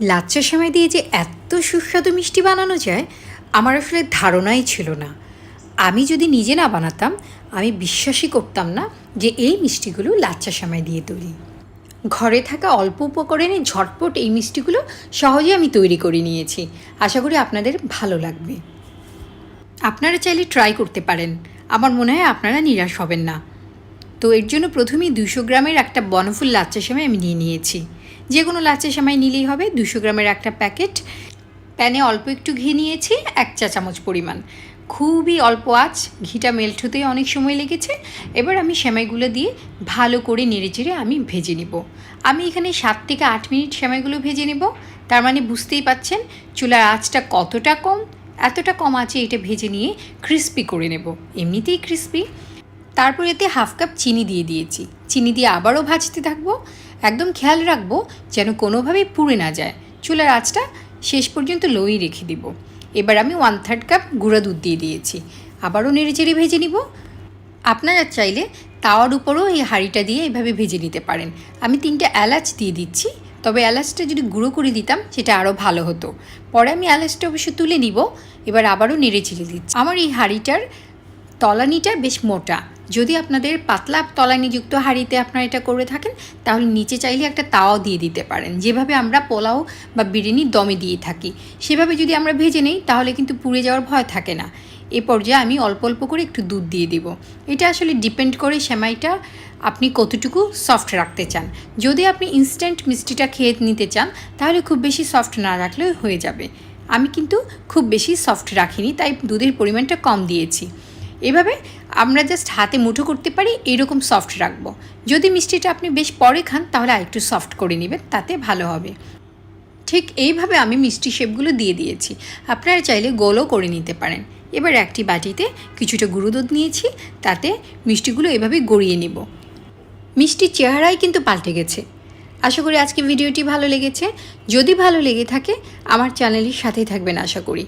লাচ্চা সেমাই দিয়ে যে এত সুস্বাদু মিষ্টি বানানো যায়, আমার আসলে ধারণাই ছিল না। আমি যদি নিজে না বানাতাম, আমি বিশ্বাসই করতাম না যে এই মিষ্টিগুলো লাচ্চা সেমাই দিয়ে তৈরি। ঘরে থাকা অল্প উপকরণে ঝটপট এই মিষ্টিগুলো সহজে আমি তৈরি করে নিয়েছি। আশা করি আপনাদের ভালো লাগবে। আপনারা চাইলে ট্রাই করতে পারেন। আমার মনে হয় আপনারা নিরাশ হবেন না। তো এর জন্য প্রথমেই দুশো গ্রামের একটা বনফুল লাচ্চা সেমাই আমি নিয়ে নিয়েছি। যে কোনো লাচ্চা সেমাই নিলেই হবে। দুশো গ্রামের একটা প্যাকেট। প্যানে অল্প একটু ঘি নিয়েছি, এক চা চামচ পরিমাণ। খুবই অল্প আঁচ, ঘিটা মেল্ট হতে অনেক সময় লেগেছে। এবার আমি সেমাইগুলো দিয়ে ভালো করে নেড়ে চেড়ে আমি ভেজে নিব। আমি এখানে সাত থেকে আট মিনিট সেমাইগুলো ভেজে নেব। তার মানে বুঝতেই পাচ্ছেন, চুলার আঁচটা কতটা কম, এতটা কম আঁচে এটা ভেজে নিয়ে ক্রিস্পি করে নেব। এমনিতেই ক্রিস্পি তারপর এতে হাফ কাপ চিনি দিয়ে দিয়েছি। চিনি দিয়ে আবারও ভাজতে থাকব। একদম খেয়াল রাখব যেন কোনোভাবেই পুড়ে না যায়। চুলার আঁচটা শেষ পর্যন্ত লোই রেখে দিব। এবার আমি ওয়ান থার্ড কাপ গুঁড়া দুধ দিয়ে দিয়েছি। আবারও নেড়ে চেড়ে ভেজে নিব। আপনারা চাইলে তাওয়ার উপরও এই হাঁড়িটা দিয়ে এভাবে ভেজে নিতে পারেন। আমি তিনটে এলাচ দিয়ে দিচ্ছি। তবে এলাচটা যদি গুঁড়ো করে দিতাম, সেটা আরও ভালো হতো। পরে আমি এলাচটা অবশ্য তুলে নিব। এবার আবারও নেড়ে চেড়ে দিচ্ছি। আমার এই হাঁড়িটার তলানিটা বেশ মোটা। যদি আপনাদের পাতলা তলানিযুক্ত হাঁড়িতে আপনারা এটা করে থাকেন, তাহলে নিচে চাইলে একটা তাওয়াও দিয়ে দিতে পারেন। যেভাবে আমরা পোলাও বা বিরিয়ানি দমে দিয়ে থাকি। সেভাবে যদি আমরা ভেজে নেই, তাহলে কিন্তু পুড়ে যাওয়ার ভয় থাকে না। এ পর্যায়ে আমি অল্প অল্প করে একটু দুধ দিয়ে দেব। এটা আসলে ডিপেন্ড করে সেমাইটা আপনি কতটুকু সফট রাখতে চান। যদি আপনি ইনস্ট্যান্ট মিষ্টিটা খেয়ে নিতে চান, তাহলে খুব বেশি সফট না রাখলেও হয়ে যাবে। আমি কিন্তু খুব বেশি সফট রাখিনি, তাই দুধের পরিমাণটা কম দিয়েছি। এভাবে আমরা জাস্ট হাতে মুঠো করতে পারি, এরকম সফট রাখব। যদি মিষ্টিটা আপনি বেশ পরে খান, তাহলে আরেকটু সফট করে নেবেন, তাতে ভালো হবে। ঠিক এইভাবে আমি মিষ্টি শেপগুলো দিয়ে দিয়েছি। আপনারা চাইলে গোলও করে নিতে পারেন। এবার একটি বাটিতে কিছুটা গুঁড়ো দুধ নিয়েছি, তাতে মিষ্টিগুলো এভাবে গড়িয়ে নেব। মিষ্টির চেহারাই কিন্তু পাল্টে গেছে। আশা করি আজকে ভিডিওটি ভালো লেগেছে। যদি ভালো লেগে থাকে, আমার চ্যানেলের সাথেই থাকবেন, আশা করি।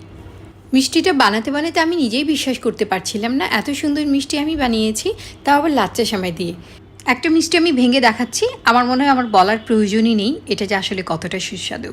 মিষ্টিটা বানাতে বানাতে আমি নিজেই বিশ্বাস করতে পারছিলাম না, এত সুন্দর মিষ্টি আমি বানিয়েছি, তাও আবার লাচ্চা সময় দিয়ে। একটা মিষ্টি আমি ভেঙে দেখাচ্ছি, আমার মনে হয় আমার বলার প্রয়োজনই নেই, এটা যে আসলে কতটা সুস্বাদু।